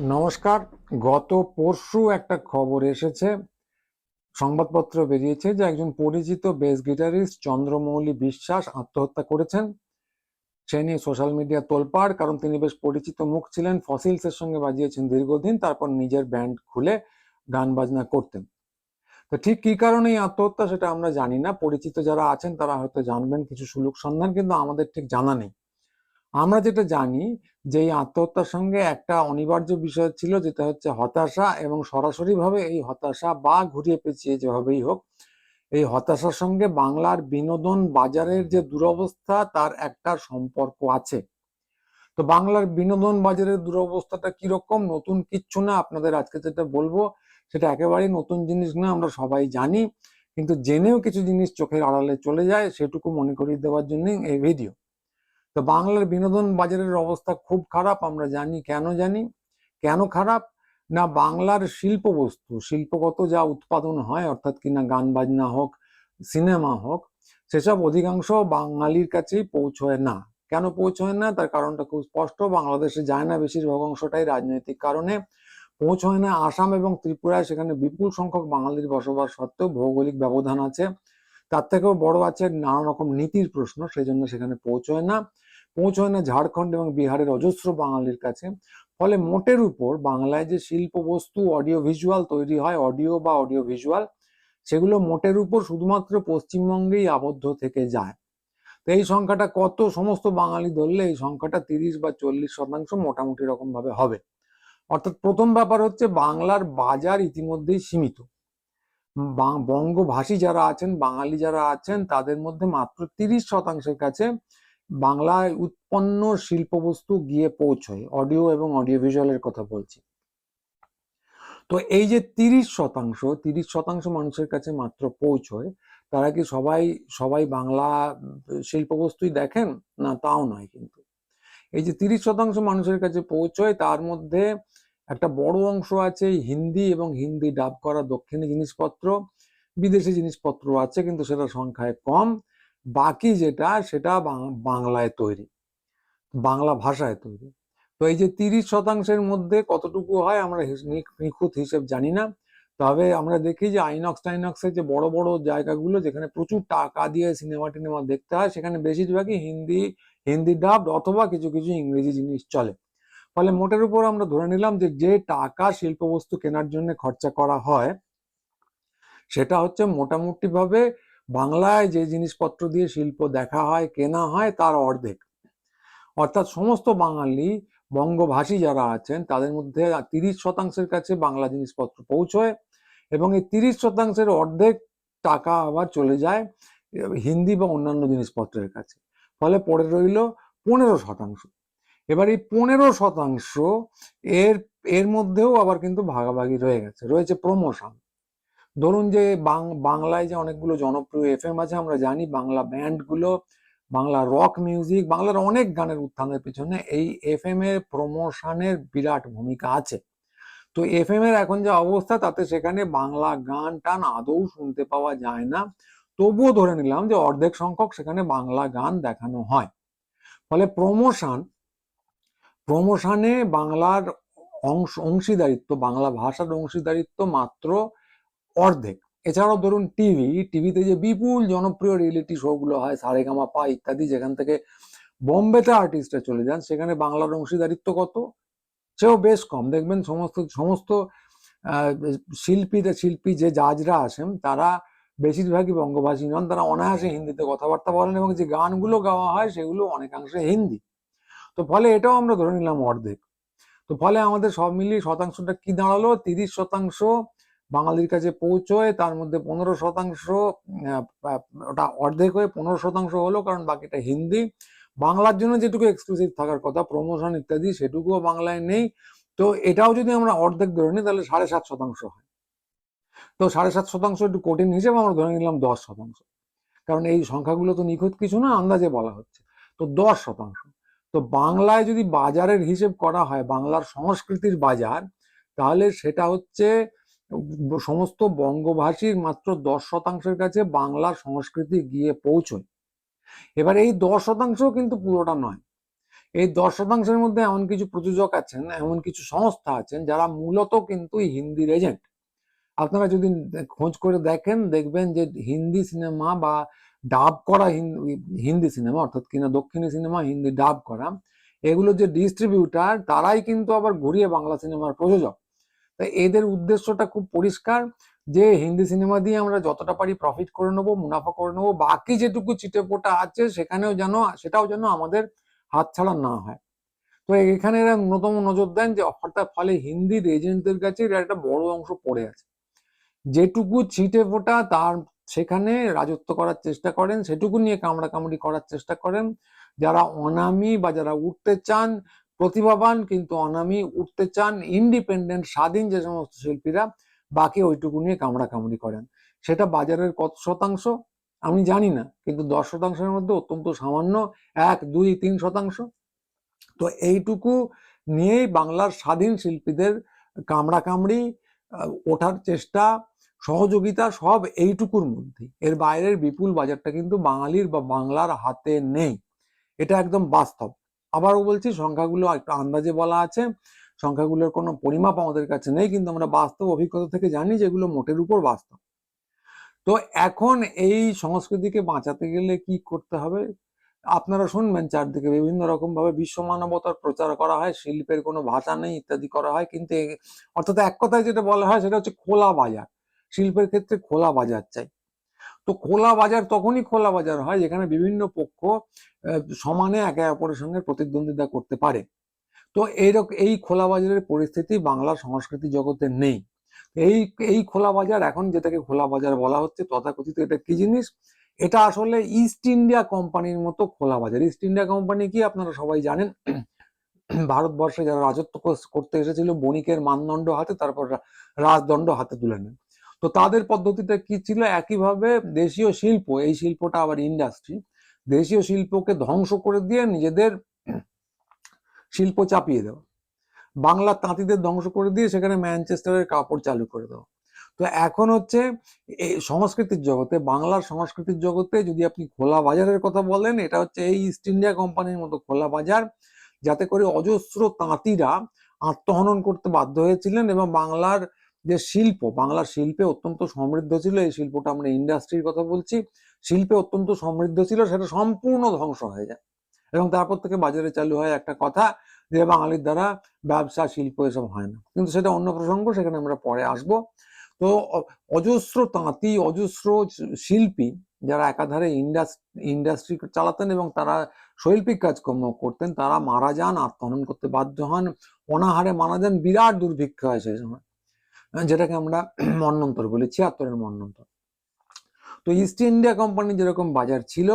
নমস্কার। গত পরশু একটা খবর এসেছে, সংবাদপত্র বেরিয়েছে যে একজন পরিচিত বেস গিটারিস্ট চন্দ্রমৌলি বিশ্বাস আত্মহত্যা করেছেন। সে নিয়ে সোশ্যাল মিডিয়া তোলপাড়, কারণ তিনি বেশ পরিচিত মুখ ছিলেন, ফসিলসের সঙ্গে বাজিয়েছেন দীর্ঘদিন, তারপর নিজের ব্যান্ড খুলে গান বাজনা করতেন। তো ঠিক কি কারণে এই আত্মহত্যা সেটা আমরা জানি না। পরিচিত যারা আছেন তারা হয়তো জানবেন, কিছু সুলুক সন্ধান, কিন্তু আমাদের ঠিক জানা নেই। আমরা যেটা জানি যে এই আত্মহত্যার সঙ্গে একটা অনিবার্য বিষয় ছিল, যেটা হচ্ছে হতাশা এবং সরাসরিভাবে এই হতাশা বা ঘুরিয়ে পেঁচিয়ে যেভাবেই হোক, এই হতাশার সঙ্গে বাংলার বিনোদন বাজারের যে দুরবস্থা, তার একটা সম্পর্ক আছে। তো বাংলার বিনোদন বাজারের দুরবস্থাটা কীরকম, নতুন কিচ্ছু না, আপনাদের আজকে যেটা বলব, সেটা একেবারেই নতুন জিনিস না, আমরা সবাই জানি। কিন্তু জেনেও কিছু জিনিস চোখের আড়ালে চলে যায়, সেটুকু মনে করিয়ে দেওয়ার জন্য এই ভিডিও তো বাংলার বিনোদন বাজারের অবস্থা খুব খারাপ, আমরা জানি। কেন জানি? কেন খারাপ? না, বাংলার শিল্প বস্তু শিল্পগত যা উৎপাদন হয়, অর্থাৎ কিনা গান বাজনা হোক, সিনেমা হোক, সেসব অধিকাংশ বাঙালির কাছেই পৌঁছয় না। কেন পৌঁছয় না? তার কারণটা খুব স্পষ্ট, বাংলাদেশে যায় না বেশিরভাগ অংশটাই রাজনৈতিক কারণে। পৌঁছয় না আসাম এবং ত্রিপুরায় সেখানে বিপুল সংখ্যক বাঙালির বসবাস সত্ত্বেও ভৌগোলিক ব্যবধান আছে। তার থেকেও বড় আছে নানা রকম নীতির প্রশ্ন সেই জন্য সেখানে পৌঁছয় না। পৌঁছয় না ঝাড়খণ্ড এবং বিহারের অজস্র বাঙালির কাছে। ফলে মোটের উপর বাংলায় যে শিল্প বস্তু অডিও ভিজুয়াল তৈরি হয় অডিও বা অডিও ভিজুয়াল সেগুলো মোটের উপর শুধুমাত্র পশ্চিমবঙ্গেই আবদ্ধ থেকে যায়। তো এই সংখ্যাটা কত? সমস্ত বাঙালি ধরলে এই সংখ্যাটা তিরিশ বা চল্লিশ শতাংশ মোটামুটি রকম ভাবে হবে। অর্থাৎ প্রথম ব্যাপার হচ্ছে বাংলার বাজার ইতিমধ্যেই সীমিত। বঙ্গভাষী যারা আছেন, বাঙালি যারা আছেন, তাদের মধ্যে মাত্র তিরিশ শতাংশের কাছে বাংলায় উৎপন্ন শিল্পবস্তু গিয়ে পৌঁছয়। অডিও এবং অডিও ভিজুয়ালের কথা বলছি। তো এই যে তিরিশ শতাংশ তিরিশ শতাংশ মানুষের কাছে মাত্র পৌঁছয়, তারা কি সবাই সবাই বাংলা শিল্পবস্তুই দেখেন? না, তাও নয় কিন্তু। এই যে তিরিশ শতাংশ মানুষের কাছে পৌঁছয়, তার মধ্যে একটা বড় অংশ আছে হিন্দি এবং হিন্দি ডাব করা দক্ষিণী জিনিসপত্র, বিদেশি জিনিসপত্র আছে কিন্তু সেটা সংখ্যায় কম। বাকি যেটা, সেটা বাংলায় তৈরি, বাংলা ভাষায় তৈরি। তো এই যে তিরিশ শতাংশের মধ্যে কতটুকু হয় আমরা নিখুঁত হিসেব জানি না। তবে আমরা দেখি যে আইনক্স টাইনক্সের যে বড় বড় জায়গাগুলো যেখানে প্রচুর টাকা দিয়ে সিনেমা, টিনেমা দেখতে হয়, সেখানে বেশিরভাগই হিন্দি হিন্দি ডাব অথবা কিছু কিছু ইংরেজি জিনিস চলে। ফলে মোটের উপর আমরা ধরে নিলাম যে যে টাকা শিল্পবস্তু কেনার জন্য খরচা করা হয়, সেটা হচ্ছে মোটামুটি ভাবে বাংলায় যে জিনিসপত্র দিয়ে শিল্প দেখা হয়, কেনা হয়, তার অর্ধেক। অর্থাৎ সমস্ত বাঙালি বঙ্গভাষী যারা আছেন, তাদের মধ্যে তিরিশ শতাংশের কাছে বাংলা জিনিসপত্র পৌঁছয় এবং এই তিরিশ শতাংশের অর্ধেক টাকা আবার চলে যায় হিন্দি বা অন্যান্য জিনিসপত্রের কাছে। ফলে পড়ে রইল পনেরো শতাংশ। এবার এই পনেরো শতাংশ এর এর মধ্যেও আবার কিন্তু ভাগাভাগি রয়ে গেছে, রয়েছে প্রমোশন ধরুন যে বাংলায় যে অনেকগুলো জনপ্রিয় এফএম আছে, আমরা জানি বাংলা ব্যান্ডগুলো বাংলা রক মিউজিক বাংলার অনেক গানের উত্থানের পিছনে এই এফএম এর প্রমোশনের বিরাট ভূমিকা আছে। তো এফএম এর এখন যে অবস্থা, তাতে সেখানে বাংলা গান টান আদৌ শুনতে পাওয়া যায় না। তবুও ধরে নিলাম যে অর্ধেক সংখ্যক সেখানে বাংলা গান দেখানো হয়। ফলে প্রমোশন প্রমোশনে বাংলার অংশ, অংশীদারিত্ব, বাংলা ভাষার অংশীদারিত্ব মাত্র অর্ধেক। এছাড়াও ধরুন টিভি, টিভিতে যে বিপুল জনপ্রিয় রিয়েলিটি শোগুলো হয়, সারেগামা পা ইত্যাদি, যেখান থেকে বোম্বেতে আর্টিস্টরা চলে যান, সেখানে বাংলার অংশীদারিত্ব কত? সেও বেশ কম। দেখবেন সমস্ত সমস্ত শিল্পীরা, শিল্পী যে জাজরা আসেন, তারা বেশিরভাগই বঙ্গভাষী নন। তারা অনায়াসে হিন্দিতে কথাবার্তা বলেন এবং যে গানগুলো গাওয়া হয়, সেগুলো অনেকাংশে হিন্দি। তো ফলে এটাও আমরা ধরে নিলাম অর্ধেক। তো ফলে আমাদের সব মিলিয়ে শতাংশটা কি দাঁড়াল? তিরিশ শতাংশ বাঙালির কাছে পৌঁছয়, তার মধ্যে পনেরো শতাংশ ওটা অর্ধেক হয়ে পনেরো শতাংশ হলো, কারণ বাকিটা হিন্দি। বাংলার জন্য যেটুকু এক্সক্লুসিভ থাকার কথা প্রমোশন ইত্যাদি, সেটুকুও বাংলায় নেই। তো এটাও যদি আমরা অর্ধেক ধরে নিই, তাহলে সাড়ে সাত শতাংশ হয়। তো সাড়ে সাত শতাংশ একটু কঠিন হিসেবে আমরা ধরে নিলাম দশ শতাংশ। কারণ এই সংখ্যাগুলো তো নিখুঁত কিছু না, আন্দাজে বলা হচ্ছে। তো দশ শতাংশ। তো বাংলায় যদি বাজারের হিসেব করা হয়, বাংলার সংস্কৃতির বাজার, তাহলে সেটা হচ্ছে সমস্ত বঙ্গভাষীর মাত্র দশ শতাংশের কাছে বাংলার সংস্কৃতি গিয়ে পৌঁছয় এবার এই দশ শতাংশ কিন্তু পুরোটা নয়। এই দশ শতাংশের মধ্যে এমন কিছু প্রযোজক আছেন, এমন কিছু সংস্থা আছেন, যারা মূলত কিন্তু হিন্দির এজেন্ট। আপনারা যদি খোঁজ করে দেখেন, দেখবেন যে হিন্দি সিনেমা বা ডাব করা হিন্দি- সিনেমা অর্থাৎ কিনা দক্ষিণী সিনেমা হিন্দি ডাব করা, এগুলো যে ডিস্ট্রিবিউটার তারাই কিন্তু আবার ঘুরিয়ে বাংলা সিনেমার প্রযোজক। তাই এদের উদ্দেশ্যটা খুব পরিষ্কার, যে হিন্দি সিনেমা দিয়ে আমরা যতটা পারি প্রফিট করে নেব, মুনাফা করে নেব, বাকি যেটুকু চিটেপোটা আছে, সেখানেও যেন, সেটাও যেন আমাদের হাতছাড়া না হয়। তো এখানে এরা ন্যূনতম নজর দেন যে অফারটার ফলে হিন্দির এজেন্টদের কাছে এর একটা বড় অংশ পড়ে আছে। যেটুকু ছিটে ফোটা তার সেখানে রাজত্ব করার চেষ্টা করেন, সেটুকু নিয়ে কামড়া কামড়ি করার চেষ্টা করেন। যারা অনামী বা যারা উঠতে চান, প্রতিভাবান কিন্তু অনামী, উঠতে চান ইন্ডিপেন্ডেন্ট স্বাধীন যে সমস্ত শিল্পীরা, বাকি ওইটুকু নিয়ে কামড়া কামড়ি করেন। সেটা বাজারের কত শতাংশ? আমি জানি না, কিন্তু দশ শতাংশের মধ্যে অত্যন্ত সামান্য, এক, দুই, তিন শতাংশ। তো এইটুকু নিয়েই বাংলার স্বাধীন শিল্পীদের কামড়া কামড়ি ওঠার চেষ্টা সহযোগিতা সব এইটুকুর মধ্যে এর বাইরের বিপুল বাজারটা কিন্তু বাঙালির বা বাংলার হাতে নেই। এটা একদম বাস্তব। আবারও বলছি, সংখ্যাগুলো একটু আন্দাজে বলা আছে। সংখ্যাগুলোর কোনো পরিমাপ আমাদের কাছে নেই, কিন্তু আমরা বাস্তব অভিজ্ঞতা থেকে জানি যে এগুলো মোটের উপর বাস্তব। তো এখন এই সংস্কৃতিকে বাঁচাতে গেলে কি করতে হবে? আপনারা শুনবেন, চারদিকে বিভিন্ন রকম ভাবে বিশ্ব মানবতার প্রচার করা হয়, শিল্পের কোনো ভাষা নেই ইত্যাদি করা হয়, কিন্তু অর্থাৎ এক কথায় যেটা বলা হয় সেটা হচ্ছে খোলা বাজার। শিল্পের ক্ষেত্রে খোলা বাজার চাই। তো খোলা বাজার তখনই খোলা বাজার হয় যেখানে বিভিন্ন পক্ষ সমানে একে অপরের সঙ্গে প্রতিদ্বন্দ্বিতা করতে পারে। তো এইরকম এই খোলা বাজারের পরিস্থিতি বাংলার সংস্কৃতি জগতে নেই। এই এই খোলা বাজার এখন যেটাকে খোলা বাজার বলা হচ্ছে, তথাকথিত এটা কি জিনিস? এটা আসলে ইস্ট ইন্ডিয়া কোম্পানির মতো খোলা বাজার। ইস্ট ইন্ডিয়া কোম্পানি কি আপনারা সবাই জানেন? ভারতবর্ষে যারা রাজত্ব করতে এসেছিল, বণিকের মানদণ্ড হাতে, তারপর রাজদণ্ড হাতে তুলে নেন। তো তাদের পদ্ধতিটা কি ছিল? একইভাবে দেশীয় শিল্প, এই শিল্পটা আবার ইন্ডাস্ট্রি দেশীয় শিল্পকে ধ্বংস করে দিয়ে নিজেদের শিল্প চাপিয়ে দেওয়া। বাংলা তাঁতিদের ধ্বংস করে দিয়ে সেখানে ম্যানচেস্টারের কাপড় চালু করে দেওয়া। তো এখন হচ্ছে এই সংস্কৃতির জগতে, বাংলার সংস্কৃতির জগতে যদি আপনি খোলা বাজারের কথা বলেন, এটা হচ্ছে এই ইস্ট ইন্ডিয়া কোম্পানির মতো খোলা বাজার, যাতে করে অজস্র তাঁতিরা আত্মহনন করতে বাধ্য হয়েছিলেন এবং বাংলার যে শিল্প, বাংলার শিল্পে অত্যন্ত সমৃদ্ধ ছিল, এই শিল্পটা আমরা ইন্ডাস্ট্রির কথা বলছি, শিল্পে অত্যন্ত সমৃদ্ধ ছিল, সেটা সম্পূর্ণ ধ্বংস হয়ে যায়। এবং তারপর থেকে বাজারে চালু হয় একটা কথা যে, বাঙালির দ্বারা ব্যবসা, শিল্প এসব হয় না। কিন্তু সেটা অন্য প্রসঙ্গ, সেখানে আমরা পরে আসব। তো অজস্র তাঁতি, অজস্র শিল্পী যারা একাধারে ইন্ডাস্ট্রি চালাতেন এবং তারা শৈল্পিক কাজকর্ম করতেন, তারা মারা যান, আত্মহনন করতে বাধ্য হন, অনাহারে মারা যান, বিরাট দুর্ভিক্ষ হয় সেই সময়। যেটাকে আমরা মন্নন্তর বলি, ছিয়াত্তরের মন্নন্তর। তো ইস্ট ইন্ডিয়া কোম্পানি যেরকম বাজার ছিল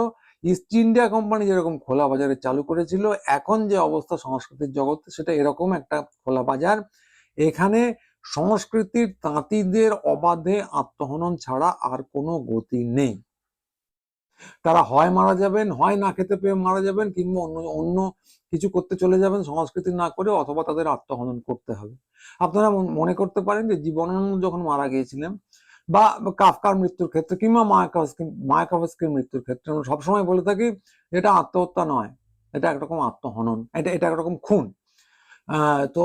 ইস্ট ইন্ডিয়া কোম্পানি যেরকম খোলা বাজারে চালু করেছিল, এখন যে অবস্থা সংস্কৃতির জগতে, সেটা এরকম একটা খোলা বাজার। এখানে সংস্কৃতির তাঁতিদের অবাধে আত্মহনন ছাড়া আর কোনো গতি নেই। তারা হয় মারা যাবেন, হয় না খেতে পেয়ে মারা যাবেন কিংবা অন্য অন্য কিছু করতে চলে যাবেন, সংস্কৃতি না করে অথবা তাদের আত্মহনন করতে হবে। আপনারা মনে করতে পারেন যে জীবনানন্দ যখন মারা গিয়েছিলেন বা কাফকার মৃত্যুর ক্ষেত্রে কিংবা মায়াকাভস্কি, মায়াকাভস্কির মৃত্যুর ক্ষেত্রে আমরা সবসময় বলে থাকি এটা আত্মহত্যা নয়, এটা একরকম আত্মহনন, এটা এটা একরকম খুন। তো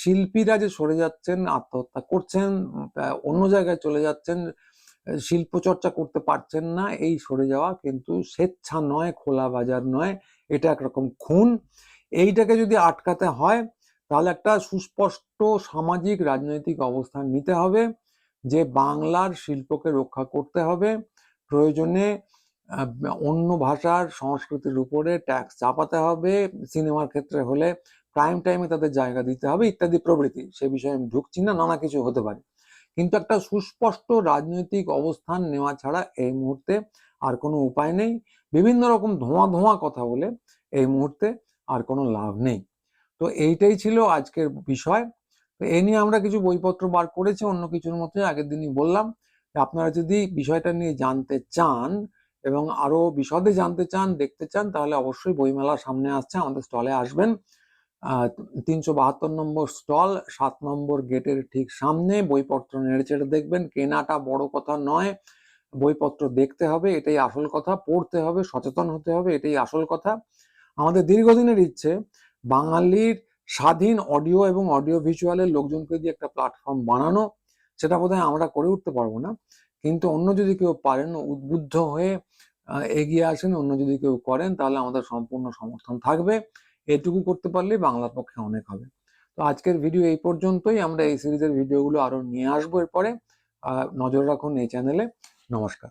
শিল্পীরা যে সরে যাচ্ছেন, আত্মহত্যা করছেন অন্য জায়গায় চলে যাচ্ছেন শিল্প চর্চা করতে পারছেন না, এই সরে যাওয়া কিন্তু স্বেচ্ছা নয়, খোলা বাজার নয়, এটা একরকম খুন। এইটাকে যদি আটকাতে হয়, তাহলে একটা সুস্পষ্ট সামাজিক, রাজনৈতিক অবস্থান নিতে হবে, যে বাংলার শিল্পকে রক্ষা করতে হবে। প্রয়োজনে অন্য ভাষার সংস্কৃতির উপরে ট্যাক্স চাপাতে হবে, সিনেমার ক্ষেত্রে হলে প্রাইম টাইমে তাদের জায়গা দিতে হবে, ইত্যাদি প্রভৃতি। সে বিষয়ে আমি ঢুকছি না, নানা কিছু হতে পারে। কিন্তু একটা সুস্পষ্ট রাজনৈতিক অবস্থান নেওয়া ছাড়া এই মুহূর্তে আর কোনো উপায় নেই। বিভিন্ন রকম ধোঁয়া ধোঁয়া কথা বলে এই মুহূর্তে আর কোনো লাভ নেই। তো এইটাই ছিল আজকের বিষয়। তো এই নিয়ে আমরা কিছু বইপত্র বার করেছি, অন্য কিছুর মধ্যে আগের দিনই বললাম। আপনারা যদি বিষয়টা নিয়ে জানতে চান এবং আরও বিশদে জানতে চান, দেখতে চান, তাহলে অবশ্যই বইমেলা সামনে আসছে, আমাদের স্টলে আসবেন। তিনশো বাহাত্তর নম্বর স্টল, সাত নম্বর গেটের ঠিক সামনে, বইপত্র নেড়ে চেড়ে দেখবেন, কেনাটা বড় কথা নয়। বইপত্র দেখতে হবে, এটাই আসল কথা, পড়তে হবে, সচেতন হতে হবে, এটাই আসল কথা। আমাদের দীর্ঘদিনের ইচ্ছে, বাঙালির স্বাধীন অডিও এবং অডিও ভিজুয়ালের লোকজনকে দিয়ে একটা প্ল্যাটফর্ম বানানো, সেটা বোধহয় আমরা করে উঠতে পারব না। কিন্তু অন্য যদি কেউ পারেন, উদ্বুদ্ধ হয়ে এগিয়ে আসেন, অন্য যদি কেউ করেন, তাহলে আমাদের সম্পূর্ণ সমর্থন থাকবে। এটুকু করতে পারলে বাংলার পক্ষে অনেক হবে। তো আজকের ভিডিও এই পর্যন্তই। আমরা এই সিরিজের ভিডিওগুলো আরও নিয়ে আসব এরপরে। নজর রাখুন এই চ্যানেলে নমস্কার।